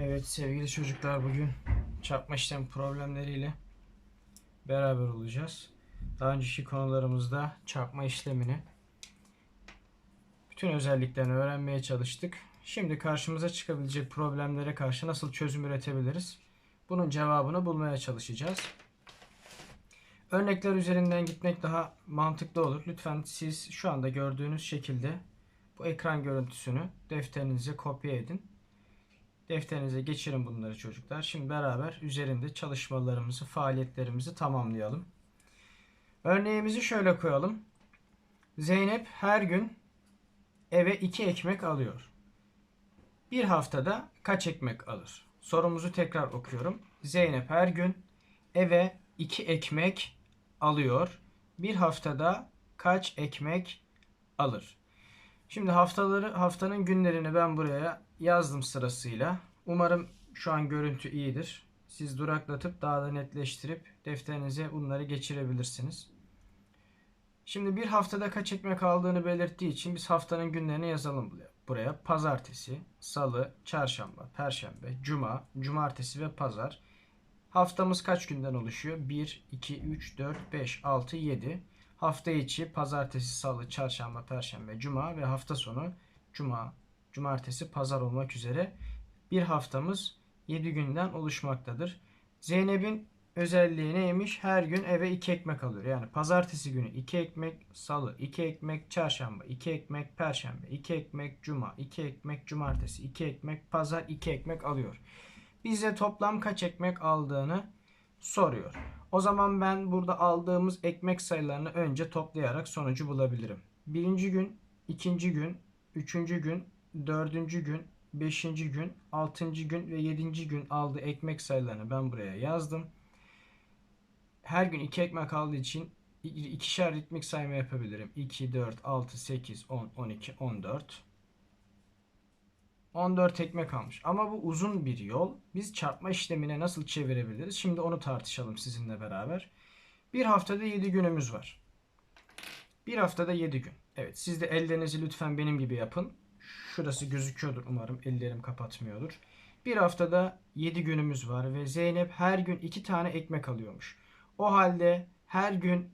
Evet sevgili çocuklar bugün çarpma işlem problemleriyle beraber olacağız. Daha önceki konularımızda çarpma işlemini bütün özelliklerini öğrenmeye çalıştık. Şimdi karşımıza çıkabilecek problemlere karşı nasıl çözüm üretebiliriz? Bunun cevabını bulmaya çalışacağız. Örnekler üzerinden gitmek daha mantıklı olur. Lütfen siz şu anda gördüğünüz şekilde bu ekran görüntüsünü defterinize kopya edin. Defterinize geçirin bunları çocuklar. Şimdi beraber üzerinde çalışmalarımızı, faaliyetlerimizi tamamlayalım. Örneğimizi şöyle koyalım. Zeynep her gün eve iki ekmek alıyor. Bir haftada kaç ekmek alır? Sorumuzu tekrar okuyorum. Zeynep her gün eve iki ekmek alıyor. Bir haftada kaç ekmek alır? Şimdi haftaları haftanın günlerini ben buraya yazdım sırasıyla. Umarım şu an görüntü iyidir. Siz duraklatıp daha da netleştirip defterinize bunları geçirebilirsiniz. Şimdi bir haftada kaç ekmek aldığını belirttiği için biz haftanın günlerini yazalım buraya. Pazartesi, salı, çarşamba, perşembe, cuma, cumartesi ve pazar. Haftamız kaç günden oluşuyor? 1, 2, 3, 4, 5, 6, 7. Hafta içi pazartesi, salı, çarşamba, perşembe, cuma ve hafta sonu cuma, cumartesi, pazar olmak üzere bir haftamız 7 günden oluşmaktadır. Zeynep'in özelliği neymiş? Her gün eve 2 ekmek alıyor. Yani pazartesi günü 2 ekmek, salı 2 ekmek, çarşamba 2 ekmek, perşembe 2 ekmek, cuma 2 ekmek, cumartesi 2 ekmek, pazar 2 ekmek alıyor. Bize toplam kaç ekmek aldığını soruyor. O zaman ben burada aldığımız ekmek sayılarını önce toplayarak sonucu bulabilirim. Birinci gün, ikinci gün, üçüncü gün, dördüncü gün, beşinci gün, altıncı gün ve yedinci gün aldığı ekmek sayılarını ben buraya yazdım. Her gün iki ekmek aldığı için ikişer ritmik sayma yapabilirim. 2, 4, 6, 8, 10, 12, 14. 14 ekmek almış. Ama bu uzun bir yol. Biz çarpma işlemine nasıl çevirebiliriz? Şimdi onu tartışalım sizinle beraber. Bir haftada 7 günümüz var. Bir haftada 7 gün. Evet siz de ellerinizi lütfen benim gibi yapın. Şurası gözüküyordur umarım. Ellerim kapatmıyordur. Bir haftada 7 günümüz var ve Zeynep her gün 2 tane ekmek alıyormuş. O halde her gün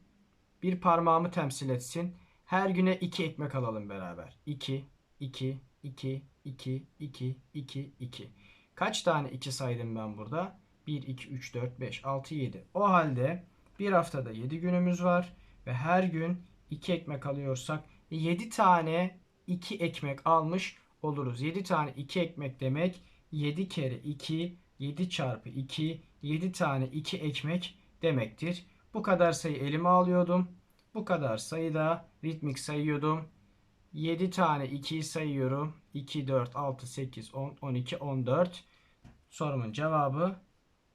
bir parmağımı temsil etsin. Her güne 2 ekmek alalım beraber. 2, 2, 2, 2, 2, 2, 2. Kaç tane 2 saydım ben burada? 1, 2, 3, 4, 5, 6, 7. O halde bir haftada 7 günümüz var ve her gün 2 ekmek alıyorsak 7 tane 2 ekmek almış oluruz. 7 tane 2 ekmek demek 7 kere 2, 7 çarpı 2, 7 tane 2 ekmek demektir. Bu kadar sayı elime alıyordum. Bu kadar sayıda ritmik sayıyordum. 7 tane 2'yi sayıyorum. 2, 4, 6, 8, 10, 12, 14. Sorumun cevabı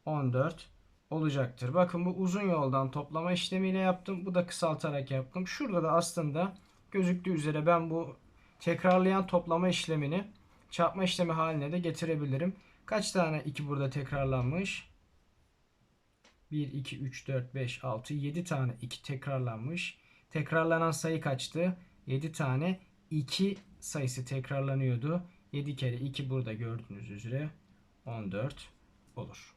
14 olacaktır. Bakın bu uzun yoldan toplama işlemiyle yaptım. Bu da kısaltarak yaptım. Şurada da aslında gözüktüğü üzere ben bu tekrarlayan toplama işlemini çarpma işlemi haline de getirebilirim. Kaç tane 2 burada tekrarlanmış? 1, 2, 3, 4, 5, 6, 7 tane 2 tekrarlanmış. Tekrarlanan sayı kaçtı? 7 tane 2 sayısı tekrarlanıyordu. 7 kere 2 burada gördüğünüz üzere 14 olur.